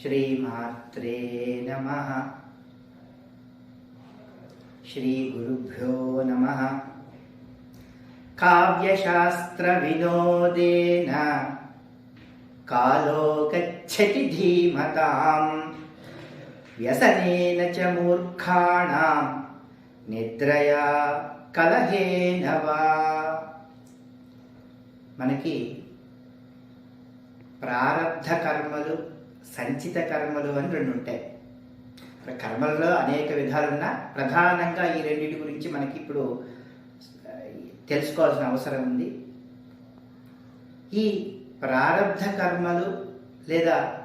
శ్రీమాత్రే నమ శ్రీగురుభ్యో నమ కావ్యశాస్త్రవినోదేన కాలో గచ్చతి ధీమతాం వ్యసనేన చ మూర్ఖాణాం నిద్రయా కలహేన వా మనకి ప్రారబ్ధ కర్మలు సంచిత కర్మలు అని రెండు ఉంటాయి. కర్మలలో అనేక విధాలున్న ప్రధానంగా ఈ రెండింటి గురించి మనకి ఇప్పుడు తెలుసుకోవాల్సిన అవసరం ఉంది. ఈ ప్రారంభ కర్మలు లేదా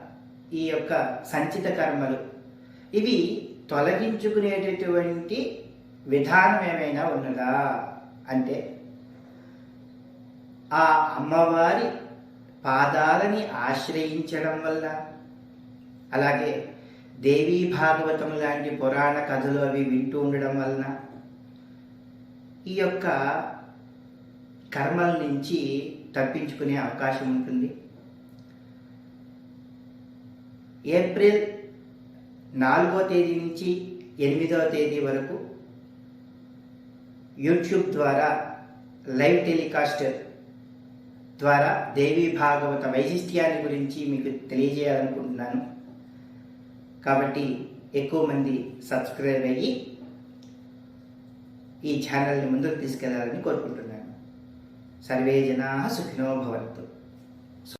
ఈ యొక్క సంచిత కర్మలు ఇవి తొలగించుకునేటటువంటి విధానం ఏమైనా ఉన్నదా? అంటే ఆ అమ్మవారి పాదాలని ఆశ్రయించడం వల్ల అలాగే దేవీ భాగవతం లాంటి పురాణ కథలు అవి వింటూ ఉండడం వలన ఈ యొక్క కర్మల నుంచి తప్పించుకునే అవకాశం ఉంటుంది. ఏప్రిల్ నాలుగో తేదీ నుంచి ఎనిమిదవ తేదీ వరకు యూట్యూబ్ ద్వారా లైవ్ టెలికాస్ట్ ద్వారా దేవీ భాగవత వైశిష్ట్యాన్ని గురించి మీకు తెలియజేయాలనుకుంటున్నాను. కాబట్టి ఎక్కువ మంది సబ్స్క్రైబ్ అయ్యి ఈ ఛానల్ని ముందుకు తీసుకెళ్ళాలని కోరుకుంటున్నాను. సర్వే జనా సుఖినో భవంతు.